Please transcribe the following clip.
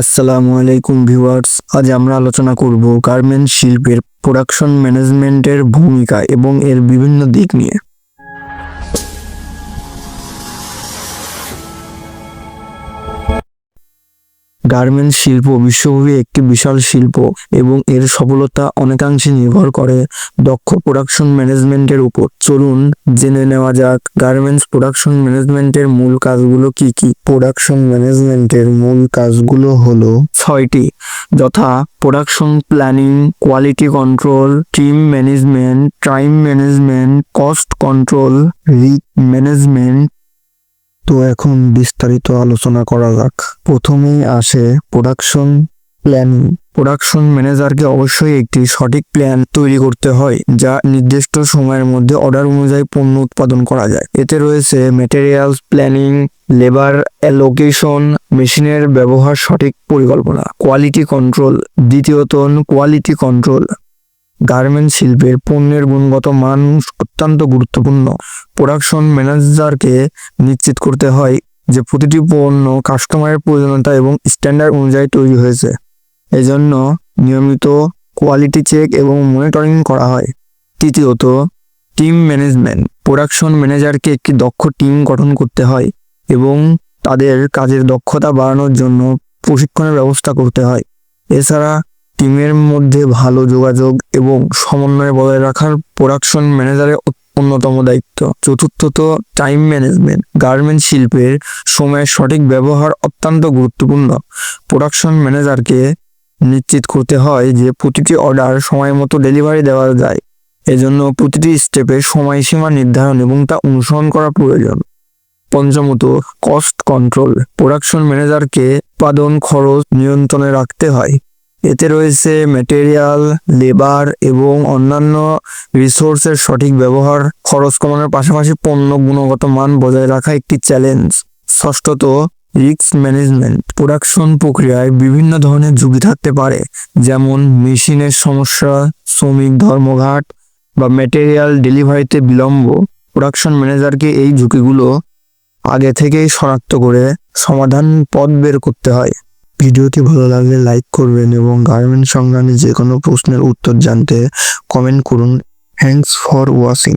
আসসালামু আলাইকুম ভিউয়ার্স, আজ আমরা আলোচনা করব গার্মেন্ট শিল্পের প্রোডাকশন ম্যানেজমেন্টের ভূমিকা এবং এর বিভিন্ন দিক নিয়ে। গার্মেন্টস শিল্প বিশ্বব্যাপী একটি বিশাল শিল্প এবং এর সফলতা অনেকাংশে নির্ভর করে দক্ষ প্রোডাকশন ম্যানেজমেন্টের উপর। চলুন জেনে নেওয়া যাক গার্মেন্টস প্রোডাকশন ম্যানেজমেন্টের মূল কাজগুলো কি কি। প্রোডাকশন ম্যানেজমেন্টের মূল কাজগুলো হলো ছয়টি। যথা production planning quality control team management time management cost control risk management তো এখন বিস্তারিত আলোচনা করা যাক। প্রথমেই আসে প্রোডাকশন প্ল্যানিং প্রোডাকশন ম্যানেজারকে অবশ্যই একটি সঠিক প্ল্যান তৈরি করতে হয়, যা নির্দিষ্ট সময়ের মধ্যে অর্ডার অনুযায়ী পণ্য উৎপাদন করা যায়। এতে রয়েছে ম্যাটেরিয়ালস প্ল্যানিং লেবার অ্যালোকেশন মেশিনের ব্যবহার সঠিক পরিকল্পনা কোয়ালিটি কন্ট্রোল দ্বিতীয়ত কোয়ালিটি কন্ট্রোল গার্মেন্ট শিল্পের পণ্যের গুণগত মান অত্যন্ত গুরুত্বপূর্ণ। প্রোডাকশন ম্যানেজারকে নিশ্চিত করতে হয় যে প্রতিটি পণ্য কাস্টমারের প্রয়োজনীয়তা এবং স্ট্যান্ডার্ড অনুযায়ী তৈরি হয়েছে। এজন্য নিয়মিত কোয়ালিটি চেক এবং মনিটরিং করা হয়। তৃতীয়ত, টিম ম্যানেজমেন্ট। প্রোডাকশন ম্যানেজারকে একটি দক্ষ টিম গঠন করতে হয় এবং তাদের কাজের দক্ষতা বাড়ানোর জন্য প্রশিক্ষণের ব্যবস্থা করতে হয়। এছাড়া টিমের মধ্যে ভালো যোগাযোগ এবং সমন্বয় বজায় রাখার প্রোডাকশন ম্যানেজারের অন্যতম দায়িত্ব। চতুর্থত টাইম ম্যানেজমেন্ট গার্মেন্ট শিল্পের সময়ের সঠিক ব্যবহার অত্যন্ত গুরুত্বপূর্ণ। প্রোডাকশন ম্যানেজারকে নিশ্চিত করতে হয় যে প্রতিটি অর্ডার সময় মতো ডেলিভারি দেওয়া যায়। এজন্য প্রতিটি স্টেপে সময়সীমা নির্ধারণ এবং তা অনুসরণ করা প্রয়োজন। পঞ্চমত কস্ট কন্ট্রোল প্রোডাকশন ম্যানেজারকে উৎপাদন খরচ নিয়ন্ত্রণে রাখতে হয়। এতে রয়েছে ম্যাটেরিয়াল লেবার এবং অন্যান্য রিসোর্সের সঠিক ব্যবহার, খরচ কমানোর পাশাপাশি পণ্য গুণগত মান বজায় রাখা একটি চ্যালেঞ্জ ষষ্ঠত রিস্ক ম্যানেজমেন্ট প্রোডাকশন প্রক্রিয়ায় বিভিন্ন ধরনের ঝুঁকি থাকতে পারে, যেমন মেশিনের সমস্যা, শ্রমিক ধর্মঘাট বা ম্যাটেরিয়াল ডেলিভারিতে বিলম্ব। প্রোডাকশন ম্যানেজারকে এই ঝুঁকিগুলো আগে থেকেই শনাক্ত করে সমাধান পথ বের করতে হয়। ভিডিওটি ভালো লাগলে লাইক করবেন এবং গার্মেন্ট সংক্রান্ত যে কোনো প্রশ্নের উত্তর জানতে কমেন্ট করুন। Thanks for watching.